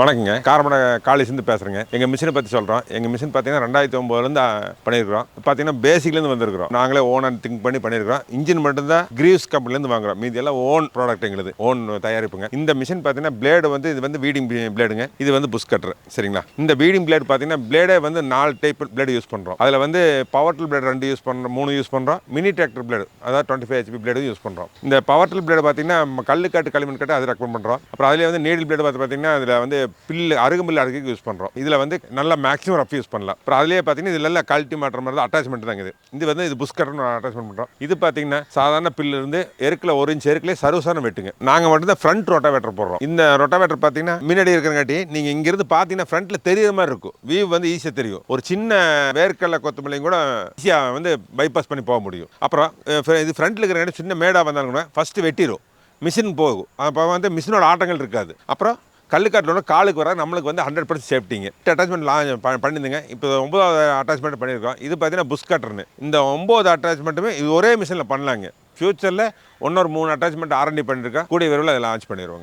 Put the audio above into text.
வணக்கங்க. காரமட காலேஜ்லேருந்து பேசுகிறேங்க எங்கள் மிஷினை பற்றி சொல்கிறோம் எங்கள் மிஷின் பார்த்தீங்கன்னா ரெண்டாயிரத்தி ஒம்போதுலேருந்து பண்ணியிருக்கிறோம் பார்த்தீங்கன்னா பேசிக்லேருந்து வந்திருக்கிறோம். நாங்களே ஓன் அண்ட் திங்க் பண்ணி பண்ணியிருக்கிறோம் இன்ஜின் மட்டும்தான் கிரீவ்ஸ் கம்பெனிலேருந்து வாங்குறோம். மீதி எல்லாம் ஓன் ப்ராடக்ட் எங்களுது. ஓன் தயாரிப்புங்க. இந்த மிஷின் பார்த்தீங்கன்னா பிளேடு வந்து இது வந்து வீடிங் பிளேடுங்க இது வந்து புஷ் கட்டர். சரிங்களா? இந்த வீடிங் பிளேடு பார்த்தீங்கன்னா பிளேடே வந்து நாலு டைப் பிளேடு யூஸ் பண்ணுறோம் அதில் வந்து பவர் டில் பிளேடு ரெண்டு யூஸ் பண்ணுறோம் மூணு யூஸ் பண்ணுறோம் மினி டிராக்டர் பிளேடு அதாவது twenty five H P blade use பண்ணுறோம் இந்த பவர் டில் பிளேடு பார்த்தீங்கன்னா கல்லு காட்டு களிமண் காட்டு அது ரெக்கமெண்ட் பண்ணுறோம் அப்புறம் அதிலே வந்து நீடில் பிளேடு பார்த்து பார்த்தீங்கன்னா அதில் வந்து பில்லு அருகம்பில் அறுக்கு யூஸ் பண்ணுறோம் இதில் வந்து நல்லா மேக்ஸிமம் ரஃப் யூஸ் பண்ணலாம். அப்புறம் அதிலே பார்த்தீங்கன்னா இதில் எல்லாம் கழட்டி மாட்டுற மாதிரி தான் அட்டாச்மெண்ட் தான் இது. இது வந்து இது புஷ் அட்டாச்மெண்ட் பண்ணுறோம் இது பார்த்தீங்கன்னா சாதாரண பில்லு இருந்து எருக்கில் ஒரு இன்ச் எருக்கிலே சருசான வெட்டுங்க. நாங்கள் மட்டும் தான் ஃப்ரண்ட் ரொட்டாவேட்டர் போடுறோம். இந்த ரொட்டாவேட்டர் பார்த்தீங்கன்னா முன்னாடி இருக்கிறங்காட்டி நீங்கள் இங்கிருந்து பார்த்தீங்கன்னா ஃப்ரண்ட்டில் தெரியுற மாதிரி இருக்கும். வியூ வந்து ஈஸியாக தெரியும். ஒரு சின்ன வேர்க்கடலை கொத்தமல்லியும் கூட ஈஸியாக வந்து பைபாஸ் பண்ணி போக முடியும். அப்புறம் இது ஃப்ரண்ட்டில் இருக்கிற சின்ன மேடாக வந்தாலும் கூட ஃபஸ்ட்டு வெட்டிடும் மிஷின் போகும். அப்போ வந்து மிஷினோட ஆட்டங்கள் இருக்காது. அப்புறம் கல்லுக்காட்டிலோட காலுக்கு வர நம்மளுக்கு வந்து ஹண்ட்ரட் பர்சன்ட் சேஃப்டிங்க அட்டாச்மெண்ட் லா ப- இப்போ ஒன்பதாவது அட்டாச்மெண்ட் பண்ணியிருக்கோம். இது பார்த்தீங்கன்னா புஷ் கட்டர்னு இந்த ஒம்பது அட்டாச்மெண்ட்டுமே இது ஒரே மிஷினில் பண்ணலாங்க. ஃப்யூச்சரில் இன்னொரு மூணு அட்டாச்மெண்ட் ஆர்என்டி பண்ணியிருக்கேன். கூடிய விரைவில் அதை லான்ச் பண்ணிடுவோம்